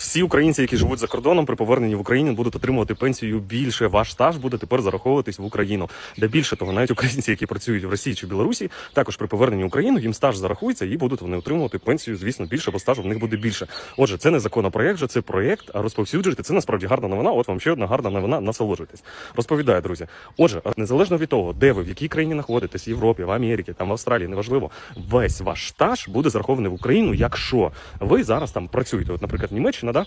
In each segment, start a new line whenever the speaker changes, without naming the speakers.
всі українці, які живуть за кордоном, при поверненні в Україну будуть отримувати пенсію більше. Ваш стаж буде тепер зараховуватись в Україну. Де більше того, навіть українці, які працюють в Росії чи Білорусі, також при поверненні в Україну їм стаж зарахується і будуть вони отримувати пенсію, звісно, більше, бо стажу в них буде більше. Отже, це не законопроект, же це проєкт, а розповсюджуйте. Це насправді гарна новина. От вам ще одна гарна новина. Насолоджуйтесь. Розповідаю, друзі. Отже, незалежно від того, де ви в якій країні знаходитесь, в Європі, в Америці, там в Австралії, неважливо, весь ваш стаж буде зарахований в Україну, якщо ви зараз там працюєте. От, наприклад, Німеччина, да?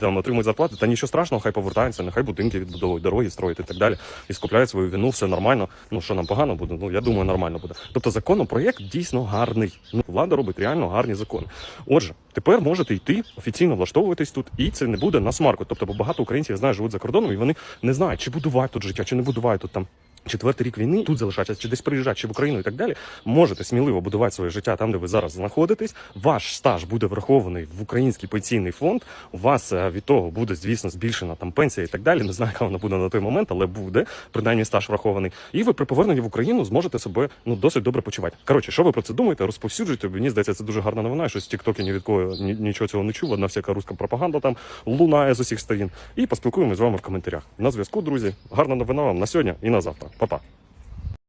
там отримують зарплати, та нічого страшного, хай повертаються, нехай будинки відбудовують, дороги строїть і так далі. І скупляють свою вину, все нормально. Ну що нам погано буде? Ну я думаю, нормально буде. Тобто законопроєкт дійсно гарний. Ну влада робить реально гарні закони. Отже, тепер можете йти офіційно влаштовуватись тут, і це не буде на смарку. Тобто, бо багато українців я знаю, живуть за кордоном, і вони не знають, чи будувати тут життя, чи не будувати тут там. Четвертий рік війни тут залишатися, чи десь приїжджати, чи в Україну і так далі. Можете сміливо будувати своє життя там, де ви зараз знаходитесь. Ваш стаж буде врахований в український пенсійний фонд. У вас е, від того буде, звісно, збільшена там пенсія і так далі. Не знаю, яка вона буде на той момент, але буде принаймні стаж врахований. І ви при поверненні в Україну зможете себе ну досить добре почувати. Коротше, що ви про це думаєте? Розповсюджуйте. Мені здається, це дуже гарна новина. Щось в Тіктокі ні від кого ні, нічого цього не чув. Одна всяка руська пропаганда там лунає з усіх сторін. І поспілкуємось з вами в коментарях. На зв'язку, друзі. Гарна новина вам на сьогодні і на завтра. 抱抱